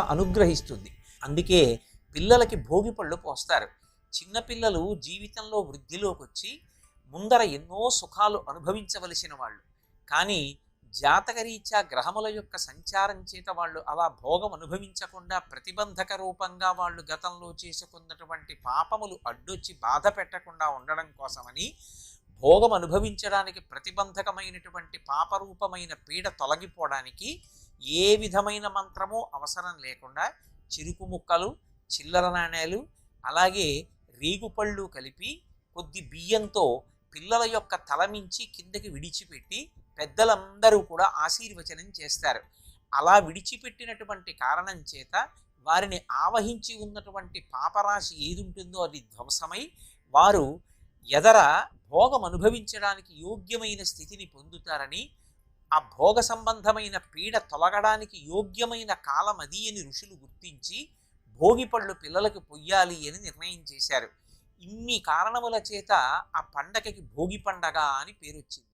అనుగ్రహిస్తుంది. అందుకే పిల్లలకి భోగి పళ్ళు పోస్తారు. చిన్నపిల్లలు జీవితంలో వృద్ధిలోకి వచ్చి ముందర ఎన్నో సుఖాలు అనుభవించవలసిన వాళ్ళు. కానీ జాతకరీత్యా గ్రహముల యొక్క సంచారం చేత వాళ్ళు అలా భోగం అనుభవించకుండా ప్రతిబంధక రూపంగా వాళ్ళు గతంలో చేసుకున్నటువంటి పాపములు అడ్డొచ్చి బాధ పెట్టకుండా ఉండడం కోసమని భోగం అనుభవించడానికి ప్రతిబంధకమైనటువంటి పాపరూపమైన పీడ తొలగిపోవడానికి ఏ విధమైన మంత్రము అవసరం లేకుండా చిరుకు ముక్కలు చిల్లర నాణేలు అలాగే రేగుపళ్ళు కలిపి కొద్ది బియ్యంతో పిల్లల యొక్క తలమించి కిందకి విడిచిపెట్టి పెద్దలందరూ కూడా ఆశీర్వచనం చేస్తారు. అలా విడిచిపెట్టినటువంటి కారణం చేత వారిని ఆవహించి ఉన్నటువంటి పాపరాశి ఏది ఉంటుందో అది ధ్వంసమై వారు ఎదర భోగం అనుభవించడానికి యోగ్యమైన స్థితిని పొందుతారని ఆ భోగ సంబంధమైన పీడ తొలగడానికి యోగ్యమైన కాలం అది అని ఋషులు గుర్తించి భోగి పళ్ళు పిల్లలకు పొయ్యాలి అని నిర్ణయం చేశారు. ఇన్ని కారణముల చేత ఆ పండగకి భోగి పండగ అని పేరు వచ్చింది